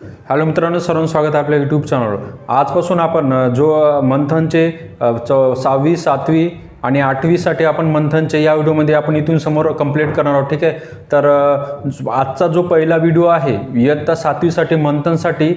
Hello मित्रांनो सर्वांचं स्वागत आहे आपल्या यूट्यूब चॅनलवर आजपासून आपण जो मंथनचे चौ सहावी सातवी आणि आठवीसाठी आपण मंथनचे या व्हिडिओमध्ये आपण इथून समोर कंप्लीट करणार आहोत ठीक आहे? तर आजचा जो पहिला व्हिडिओ आहे इयत्ता सातवीसाठी मंथनसाठी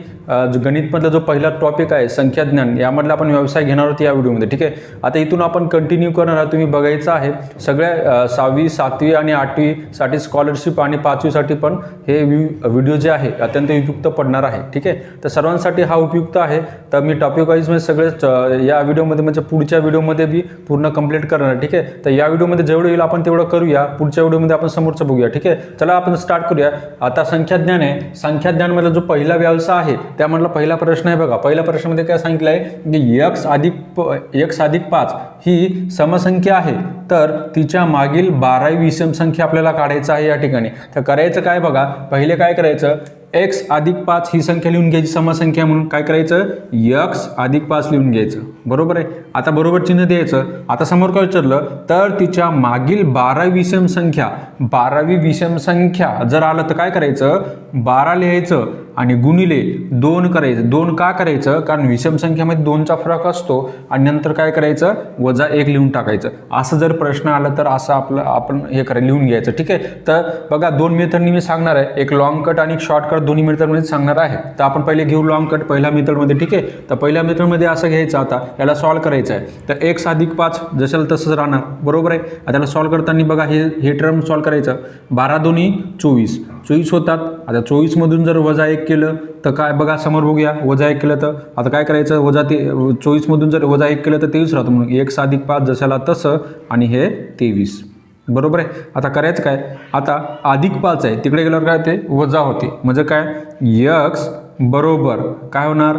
गणितमधला जो पहिला टॉपिक आहे संख्याज्ञान यामधला आपण व्यवसाय घेणार आहोत या व्हिडिओमध्ये ठीक आहे? आता इथून आपण कंटिन्यू करणार आहोत तुम्ही बघायचं आहे सगळ्या सहावी सातवी आणि आठवीसाठी स्कॉलरशिप आणि पाचवीसाठी पण हे व्हिडिओ जे आहे अत्यंत उपयुक्त पडणार आहे ठीक आहे? तर सर्वांसाठी हा उपयुक्त आहे. तर मी टॉपिक वाईजमध्ये सगळेच या व्हिडिओमध्ये म्हणजे पुढच्या व्हिडिओमध्ये बी पूर्ण कंप्लीट करणार ठीक आहे? तर या व्हिडिओमध्ये जेवढं येईल आपण तेवढं करूया. पुढच्या व्हिडिओमध्ये आपण समोरचं बघूया ठीक आहे? चला आपण स्टार्ट करूया. आता संख्याज्ञान आहे. संख्याज्ञानमधला जो पहिला व्यवसाय आहे त्यामधला पहिला प्रश्न आहे बघा. पहिल्या प्रश्नामध्ये काय सांगितलं आहे की यक्स अधिक प यक्स अधिक पाच ही समसंख्या आहे. तर तिच्या मागील बारावी विषम संख्या आपल्याला काढायचं आहे या ठिकाणी. तर करायचं काय बघा पहिले काय करायचं? एक्स अधिक पाच ही संख्या लिहून घ्यायची समसंख्या म्हणून. काय करायचं? यक्स अधिक पाच लिहून घ्यायचं. बरोबर आहे? आता बरोबर चिन्ह द्यायचं. आता समोर काय विचारलं तर तिच्या मागील बारावी विषम संख्या बारावी विषम संख्या जर आलं तर काय करायचं? बारा लिहायचं. आणि गुणिले दोन करायचं. दोन का करायचं? कारण विषम संख्यामध्ये दोनचा फरक असतो आणि नंतर काय करायचं? वजा एक लिहून टाकायचं. असं जर प्रश्न आला तर असं आपलं आपण हे करायला लिहून घ्यायचं. ठीक आहे? तर बघा दोन मेथडनी मी सांगणार आहे. एक लॉंग कट आणि शॉर्ट कट दोन्ही मेथडमध्ये सांगणार आहे. तर आपण पहिले घेऊ लॉंग कट पहिल्या मेथडमध्ये. ठीक आहे? तर पहिल्या मेथडमध्ये असं घ्यायचं आता. याला सॉल्व करायचं आहे. तर एक साधिक पाच जसेल तसंच राहणार. बरोबर आहे? त्याला सॉल्व करताना बघा हे हे टर्म सॉल्व करायचं. बारा दोन्ही चोवीस. चोवीस होतात. आता चोवीसमधून जर वजा एक केलं तर काय? बघा समोर बघूया. वजा एक केलं तर? आता काय करायचं? वजा ते चोवीसमधून जर वजा एक केलं तर तेवीस राहतं म्हणून. एक साधिक पाच जशाला तसं आणि हे तेवीस. बरोबर आहे? आता करायचं काय? आता अधिक पाच आहे. तिकडे गेल्यावर काय ते वजा होते. म्हणजे काय? यक्स बरोबर काय होणार?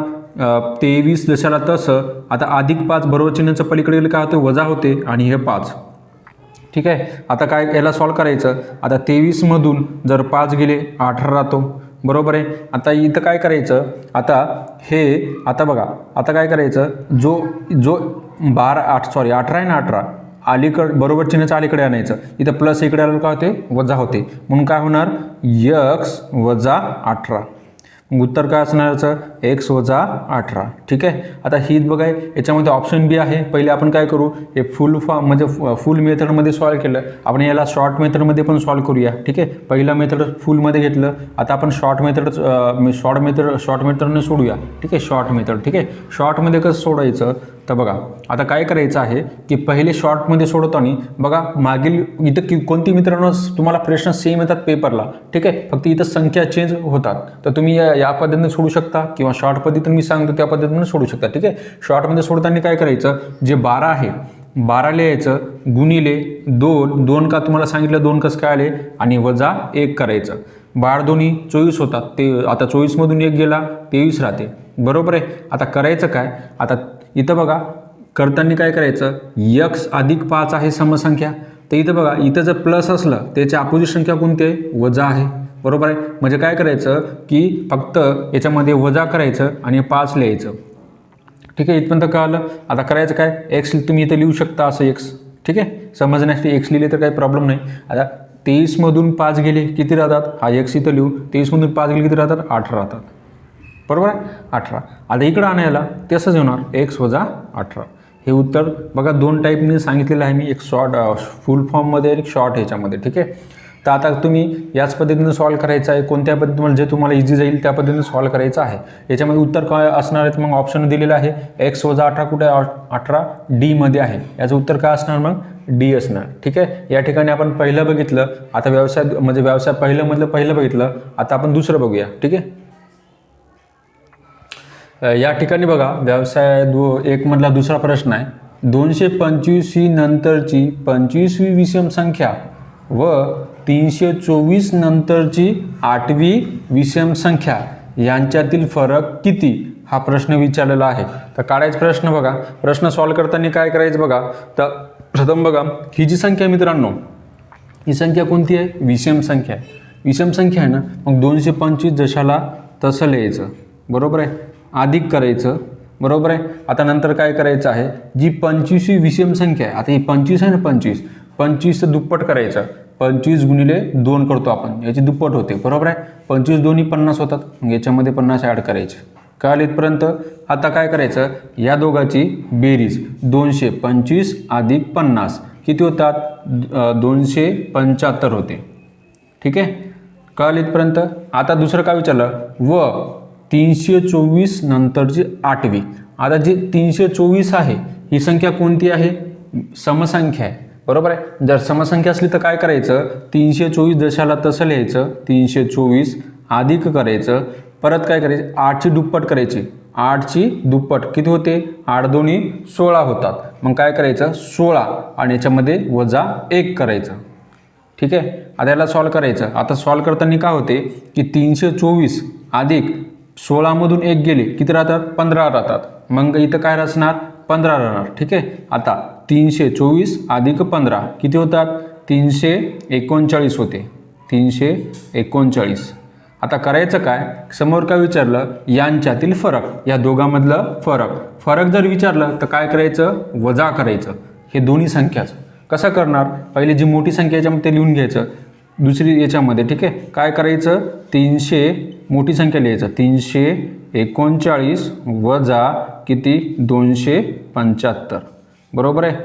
तेवीस जशाला तसं. आता अधिक पाच बरोबर चिन्हाचं पलीकडे गेलं काय होतं? वजा होते आणि हे पाच. ठीक आहे? आता काय याला सॉल्व करायचं? आता तेवीसमधून जर पाच गेले अठरा राहतो. बरोबर आहे? आता इथं काय करायचं? आता हे आता बघा आता काय करायचं? जो जो बारा आठ सॉरी अठरा आहे ना अठरा अलीकड बरोबर चिन्हाचं अलीकडे आणायचं. इथं प्लस इकडे आलं काय होते? वजा होते. म्हणून काय होणार? यक्स वजा अठरा. उत्तर काय असणार याचं? एक्स वजा अठरा. ठीक आहे? आता ही बघा याच्यामध्ये ऑप्शन बी आहे. पहिले आपण काय करू? हे फुल फॉर्म म्हणजे फुल मेथडमध्ये सॉल्व केलं. आपण याला शॉर्ट मेथडमध्ये पण सॉल्व करूया. ठीक आहे? पहिला मेथड फुलमध्ये घेतलं. आता आपण short method short method short मेथडने सोडूया. ठीक आहे? शॉर्ट मेथड ठीक आहे? शॉर्टमध्ये कसं सोडायचं? तर बघा आता काय करायचं आहे की पहिले शॉर्टमध्ये सोडवताना बघा मागील इथं की कोणती मित्रांनो तुम्हाला प्रश्न सेम येतात पेपरला ठीक आहे? फक्त इथं संख्या चेंज होतात. तर तुम्ही या या पद्धतीने सोडू शकता किंवा शॉर्ट पद्धतीने मी सांगतो त्या पद्धतीने सोडू शकता. ठीक आहे? शॉर्टमध्ये सोडताना काय करायचं? जे बारा आहे बारा लिहायचं गुणिले दोन दोन का तुम्हाला सांगितलं दोन कसं काय आले? आणि वजा एक करायचं. बार दोन्ही चोवीस होतात. ते आता चोवीसमधून एक गेला तेवीस राहते. बरोबर आहे? आता करायचं काय? आता इथं बघा करताना काय करायचं? यक्स अधिक पाच आहे समसंख्या. तर इथं बघा इथं जर प्लस असलं त्याची अपोजिट संख्या कोणती आहे? वजा आहे. बरोबर आहे? म्हणजे काय करायचं की फक्त याच्यामध्ये वजा करायचं आणि पाच लिहायचं. ठीक आहे? इथपर्यंत कळालं? आता करायचं काय? एक्स तुम्ही इथं लिहू शकता असं एक्स ठीक आहे? समजण्यासाठी एक्स लिहिले तर काही प्रॉब्लेम नाही. आता तेवीसमधून पाच गेले किती राहतात? हा एक्स इथं लिहू. तेवीसमधून पाच गेले किती राहतात? आठ राहतात. बरोबर आहे? अठरा. आता इकडं आणायला तसंच येणार. एक्स वजा अठरा. हे उत्तर बघा दोन टाईपने सांगितलेलं आहे मी. एक शॉर्ट फुल फॉर्ममध्ये आणि शॉर्ट ह्याच्यामध्ये ठीक आहे? तर आता तुम्ही याच पद्धतीने सॉल्व करायचं आहे. कोणत्या पद्धतीने जे तुम्हाला इझी जाईल त्या पद्धतीने सॉल्व करायचं आहे. याच्यामध्ये उत्तर काय असणार आहे तर मग ऑप्शन दिलेलं आहे. एक्स वजा अठरा कुठे अठरा डीमध्ये आहे. याचं उत्तर काय असणार? मग डी असणार ठीक आहे? या ठिकाणी आपण पहिलं बघितलं. आता व्यवसाय म्हणजे व्यवसाय पहिलं मधलं पहिलं बघितलं. आता आपण दुसरं बघूया ठीक आहे? या ठिकाणी बघा व्यवसाय दो एक मधला दुसरा प्रश्न आहे. दोनशे पंचवीस ही नंतरची पंचवीसवी विषम संख्या व तीनशे चोवीस नंतरची आठवी विषम संख्या यांच्यातील फरक किती? हा प्रश्न विचारलेला आहे. तर काढायचा प्रश्न बघा. प्रश्न सॉल्व करताना काय करायचं बघा? तर प्रथम बघा ही जी संख्या मित्रांनो ही संख्या कोणती आहे? विषम संख्या विषम संख्या आहे ना? मग दोनशे पंचवीस जशाला तसं लिहायचं. बरोबर आहे? अधिक करायचं. बरोबर आहे? आता नंतर काय करायचं आहे? जी पंचवीसवी विषम संख्या आहे. आता ही पंचवीस आहे ना पंचवीस? पंचवीसचं दुप्पट करायचं. पंचवीस गुणिले दोन करतो आपण. याची दुप्पट होते. बरोबर आहे? पंचवीस दोन्ही पन्नास होतात. मग याच्यामध्ये पन्नास ॲड करायचे. कळालं इथपर्यंत आता काय करायचं? या दोघाची बेरीज. दोनशे पंचवीस अधिक पन्नास. किती होतात? दोनशे पंच्याहत्तर होते. ठीक आहे? कळालं इथपर्यंत. आता दुसरं काय विचारलं? व तीनशे चोवीस नंतरची आठवी. आता जी तीनशे चोवीस आहे ही संख्या कोणती आहे? समसंख्या आहे. बरोबर आहे? जर समसंख्या असली तर काय करायचं? तीनशे चोवीस दशाला तसं लिहायचं. तीनशे चोवीस अधिक करायचं. परत काय करायचं? आठची दुप्पट करायची. आठची दुप्पट किती होते? आठ दोन्ही सोळा होतात. मग काय करायचं? सोळा. आणि याच्यामध्ये वजा एक करायचं. ठीक आहे? आता याला सॉल्व करायचं. आता सॉल्व करताना काय होते? की तीनशे चोवीस अधिक सोळामधून एक गेले किती राहतात? पंधरा राहतात. मग इथं काय रचणार? पंधरा राहणार ठीक आहे? आता तीनशे चोवीस अधिक पंधरा किती होतात? तीनशे एकोणचाळीस होते. तीनशे एकोणचाळीस. आता करायचं काय? समोर काय विचारलं? यांच्यातील फरक. या दोघांमधलं फरक. फरक जर विचारलं तर काय करायचं? वजा करायचं. हे दोन्ही संख्याच. कसं करणार? पहिले जी मोठी संख्या याच्यामध्ये लिहून घ्यायचं. दुसरी याच्यामध्ये ठीक आहे? काय करायचं? तीनशे मोठी संख्या लिहायचं. तीनशे एकोणचाळीस वजा किती? दोनशे पंच्याहत्तर. बरोबर आहे?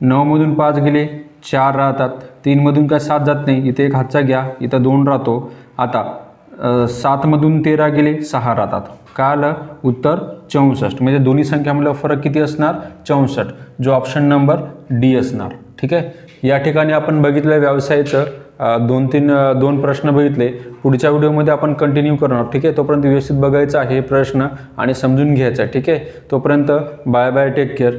नऊमधून पाच गेले चार राहतात. तीनमधून काय सात जात नाही. इथे एक हातचा घ्या इथं दोन राहतो. आता सातमधून तेरा गेले सहा राहतात. काय आलं? उत्तर चौसष्ट. म्हणजे दोन्ही संख्यामधला फरक किती असणार? चौसष्ट. जो ऑप्शन नंबर डी असणार. ठीक आहे? या ठिकाणी आपण बघितलं व्यवसायाचं. दोन तीन दोन प्रश्न बघितले. पुढच्या व्हिडिओमध्ये आपण कंटिन्यू करणार ठीक आहे? तोपर्यंत व्यवस्थित बघायचा आहे प्रश्न आणि समजून घ्यायचा ठीक आहे? तोपर्यंत बाय बाय टेक केअर